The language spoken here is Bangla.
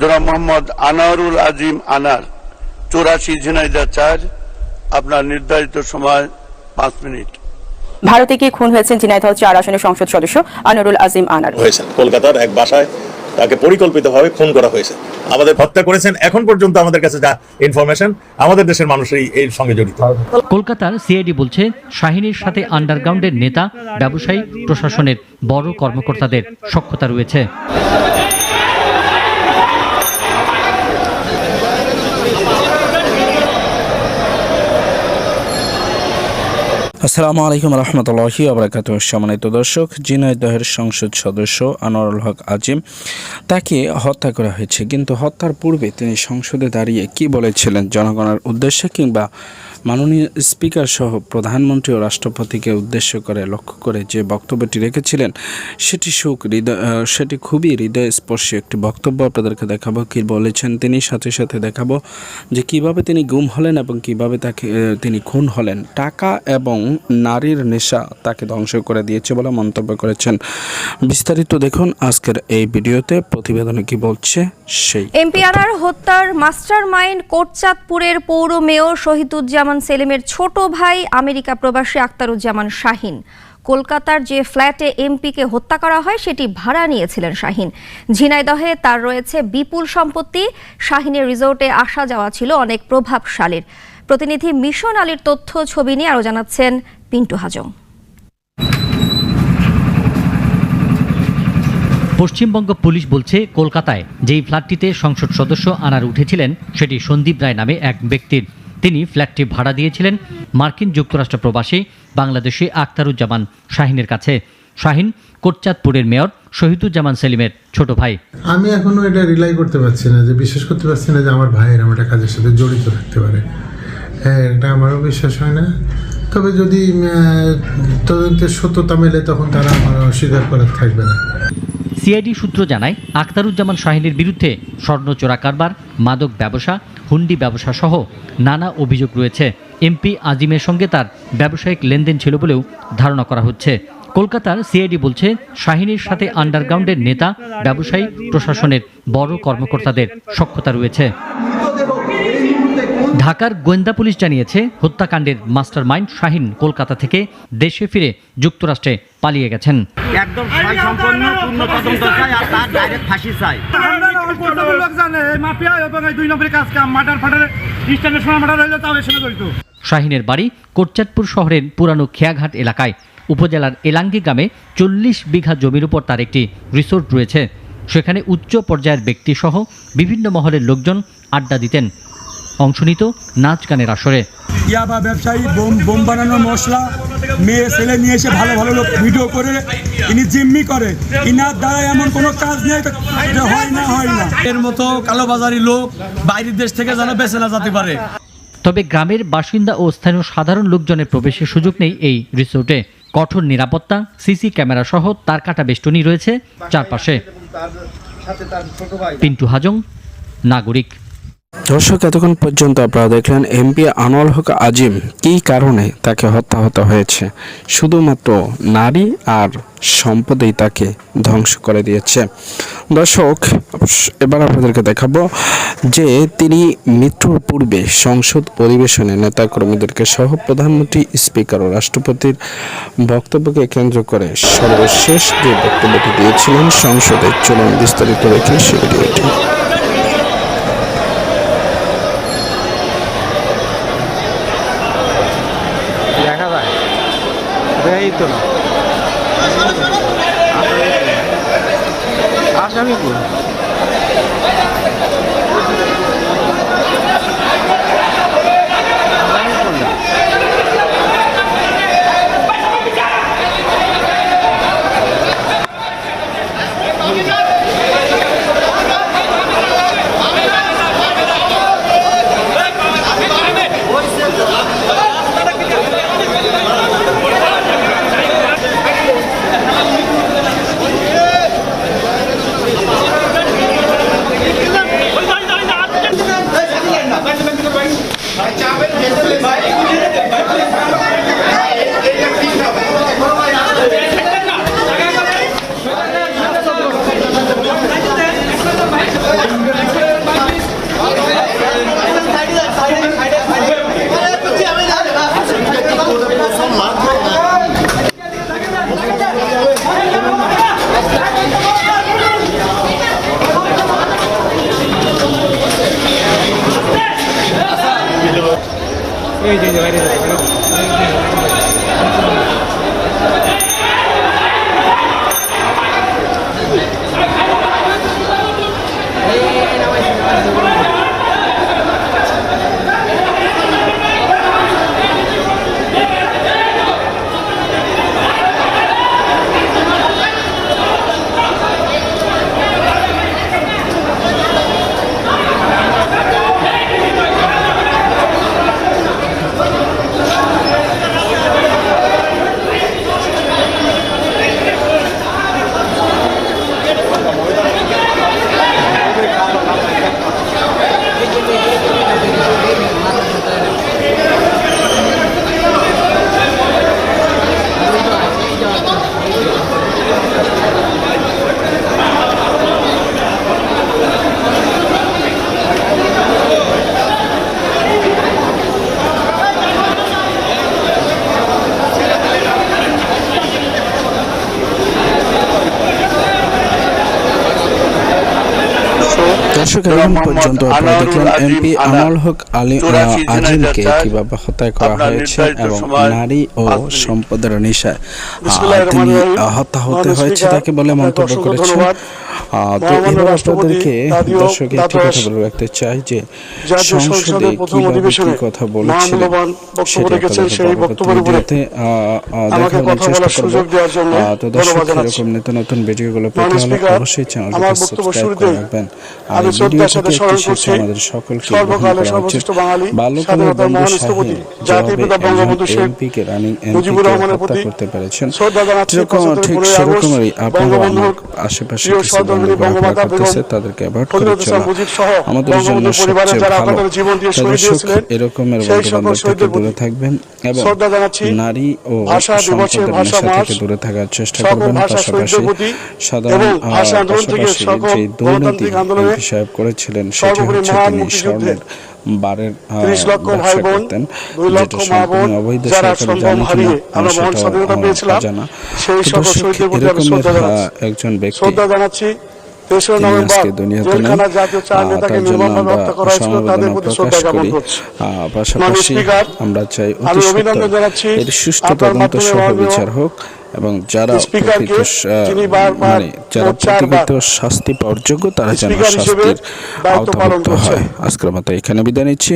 জনাব মোহাম্মদ আনোয়ারুল আজিম আনার চৌরাশি ঝিনাইদা চার আপনার নির্ধারিত সময় পাঁচ মিনিট। ভারতে গিয়ে খুন হয়েছেন ঝিনাইদহ চার আসনের সংসদ সদস্য আনোয়ারুল আজিম আনার। হয়েছেন। কলকাতার এক বাসায় তাকে পরিকল্পিতভাবে খুন করা হয়েছে। আমাদের হত্যা করেছেন। এখন পর্যন্ত আমাদের কাছে যা ইনফরমেশন আমাদের দেশের মানুষই এর সঙ্গে জড়িত। কলকাতার সিআইডি বলছে শাহিনীর সাথে আন্ডারগ্রাউন্ডের নেতা ব্যবসায়ী প্রশাসনের বড় কর্মকর্তাদের সক্ষতা রয়েছে। আসসালামু আলাইকুম রহমতুল্লাহি আবরাকাত সম্মানিত দর্শক দহের সংসদ সদস্য আনোয়ারুল হক আজিম তাকে হত্যা করা হয়েছে। কিন্তু হত্যার পূর্বে তিনি সংসদে দাঁড়িয়ে কি বলেছিলেন জনগণের উদ্দেশ্যে কিংবা মাননীয় স্পিকার সহ প্রধানমন্ত্রী ও রাষ্ট্রপতিকে উদ্দেশ্য করে লক্ষ্য করে যে বক্তব্যটি রেখেছিলেন, সেটি সুখ, হৃদয় সেটি খুবই হৃদয়স্পর্শী একটি বক্তব্য আপনাদেরকে দেখাবো। কি বলেছেন তিনি, সাথে সাথে দেখাবো যে কীভাবে তিনি গুম হলেন এবং কীভাবে তাকে তিনি খুন হলেন। টাকা এবং নারীর নেশা তাকে ধ্বংস করে দিয়েছে বলে মন্তব্য করেছেন। বিস্তারিত দেখুন আজকের এই ভিডিওতে, প্রতিবেদনে কি বলছে সেই এমপিআরআর হত্যার মাস্টার মাইন্ড কোটচাঁদপুরের পৌর মেয়র শহীদুজ্জামান সেলিমের ছোট ভাই আমেরিকা প্রবাসী আক্তারুজ্জামান শাহিন। কলকাতার যে ফ্ল্যাটে এমপিকে হত্যা করা হয়, সেটি ভাড়া নিয়েছিলেন শাহিন। ঝিনাইদহে তার রয়েছে বিপুল সম্পত্তি। শাহিনের রিসোর্টে আসা যাওয়া ছিল অনেক প্রভাবশালীর। প্রতিনিধি মিশন আলীর তথ্য, ছবি নিয়ে আরও জানাচ্ছেন পিন্টু হাজং। পশ্চিমবঙ্গ পুলিশ বলছে, কলকাতায় যেই ফ্ল্যাটটিতে সংসদ সদস্য আনার উঠেছিলেন, সেটি সন্দীপ রায় নামে এক ব্যক্তির। তিনি ফ্ল্যাটটি ভাড়া দিয়েছিলেন মার্কিন যুক্তরাষ্ট্র প্রবাসী বাংলাদেশি আক্তারুজ্জামান শাহিনের কাছে। শাহিন কোটচাঁদপুরের মেয়র শহীদুজ্জামান সেলিমের ছোট ভাই। আমি এখনও এটা রিলাই করতে পারছি না যে, বিশ্বাস করতে পারছি না যে আমার ভাইয়ের আমার একটা কাজের সাথে জড়িত থাকতে পারে। হ্যাঁ এটা আমারও বিশ্বাস হয় না। তবে যদি তদন্তের সত্যতা মেলে তখন তারা আমার অস্বীকার করার থাকবে না। সিআইডি সূত্র জানায়, আখতারুজ্জামান শাহিনীর বিরুদ্ধে স্বর্ণ চোরা কারবার, মাদক ব্যবসা, হুন্ডি ব্যবসা সহ নানা অভিযোগ রয়েছে। এমপি আজিমের সঙ্গে তার ব্যবসায়িক লেনদেন ছিল বলেও ধারণা করা হচ্ছে। কলকাতার সিআইডি বলছে, শাহিনীর সাথে আন্ডারগ্রাউন্ডের নেতা, ব্যবসায়ী, প্রশাসনের বড় কর্মকর্তাদের সক্ষতা রয়েছে। ঢাকার গোয়েন্দা পুলিশ জানিয়েছে হত্যাকাণ্ডের মাস্টার মাইন্ড শাহিন কলকাতা থেকে দেশে ফিরে যুক্তরাষ্ট্রে পালিয়ে গেছেন। একদম সম্পন্ন পূর্ণ তদন্ত চাই আর তার ডাইরেক্ট ফাঁসি চাই। শাহিনের বাড়ি কোটচাঁদপুর শহরের পুরানো খেয়াঘাট এলাকায় উপজেলার এলাঙ্গি গ্রামে চল্লিশ বিঘা জমির উপর তার একটি রিসোর্ট রয়েছে। সেখানে উচ্চ পর্যায়ের ব্যক্তিসহ বিভিন্ন মহলের লোকজন আড্ডা দিতেন। অংশ নিত নাচ গানের আসরে। ইয়াবা ব্যবসায়ী বোম বোম বানানোর মশলা মেয়ে ছেলে নিয়ে এসে ভালো ভালো লোক ভিডিও করে ইনি জিম্মি করে। ইনার দ্বারা এমন কোনো কাজ নেই হয় না হয় না। এর মতো কালোবাজারি লোক বাইরের দেশ থেকে যেন বেঁচে না যেতে পারে। তবে গ্রামের বাসিন্দা ও স্থানীয় সাধারণ লোকজনের প্রবেশের সুযোগ নেই এই রিসোর্টে। কঠোর নিরাপত্তা সিসি ক্যামেরা সহ তার কাটা বেষ্টনী রয়েছে চারপাশে। পিন্টু হাজং নাগরিক। দর্শক, এতক্ষণ পর্যন্ত আপনারা দেখলেন এমপি আনোয়ার হক আজিম কী কারণে তাকে হত্যা হতে হয়েছে। শুধুমাত্র নারী আর সম্পদেই তাকে ধ্বংস করে দিয়েছে। দর্শক, এবার আপনাদেরকে দেখাবো যে তিনি মৃত্যুর পূর্বে সংসদ অধিবেশনে নেতাকর্মীদেরকে সহ প্রধানমন্ত্রী, স্পিকার ও রাষ্ট্রপতির বক্তব্যকে কেন্দ্র করে সর্বশেষ যে বক্তব্যটি দিয়েছিলেন সংসদে, চলুন বিস্তারিত দেখে সে ভিডিওটি দেখা যায় এই তো না। আসামি কই দর্শক এখন পর্যন্ত আপনারা দেখলেন এমপি আনার, হক আলী আজিমকে কীভাবে হত্যা করা হয়েছে এবং নারী ও সম্পদের নেশায়। তিনি হত্যা হতে হয়েছে তাকে বলে মন্তব্য করেছেন। তো এবার আপনাদেরকে জাতীয় একটি কথা বলে রাখতে চাই যে সংসদে কীভাবে কি কথা আহ, দেখানোর চেষ্টা করব। তো দর্শক এরকম নিত্য নতুন ভিডিওগুলো পেতে হলে অবশ্যই চ্যানেলটিকে সাবস্ক্রাইব করে রাখবেন। আর শ্রদ্ধার সাথে স্মরণ একটি করছি আমাদের সকলকে গ্রহণ সর্বকালের করা উচিত সর্বশ্রেষ্ঠ বাঙালি, স্বাধীনতার মহান স্থপতি, জাতির পিতা বঙ্গবন্ধু শেখ মুজিবুর রহমানের প্রতি শ্রদ্ধা জানাচ্ছি। সেরকম পঁচাত্তরের ঠিক পনেরোই আগস্ট সেরকমই আপনারা বঙ্গবন্ধুর আশেপাশে প্রিয় কিছু সহধর্মিণী বন্ধু ঘোরাফেরা বঙ্গমাতা বেগম তাদেরকে অ্যাভয়েড করে চলা আমাদের জন্য বঙ্গবন্ধুর যারা আপনাদের জীবন দিয়ে শহীদ হয়েছিলেন, এরকমের থেকে দূরে থাকবেন এবং শ্রদ্ধা জানাচ্ছি। নারী ও ভাষা দিবসে ভাষা মাস, দূরে থাকার চেষ্টা করবেন। পাশাপাশি সাধারণ এবং আন্দোলন থেকে সকল দুর্নীতি গণতান্ত্রিক আন্দোলনে এমপি সাহেব করেছিলেন সেটি হচ্ছে তিনি স্বর্ণের বারের আহ, 30 লক্ষ ব্যবসা করতেন, যেটা সম্পূর্ণ অবৈধ সরকারি জানে কিনা, সেটাও আমার আহ, জানাচ্ছি। একজন ব্যক্তি আজকে দুনিয়াতে নেই। তার জন্য আমরা সমবেদনা প্রকাশ করি। পাশাপাশি আমরা চাই অতি এর সুষ্ঠু তদন্ত সহ বিচার হোক এবং যারা মানে যারা প্রতিকৃত শাস্তি পাওয়ার যোগ্য তারা যেন শাস্তির আওতাভুক্ত হয়। আজকের মতো এখানে বিদায় নিচ্ছি।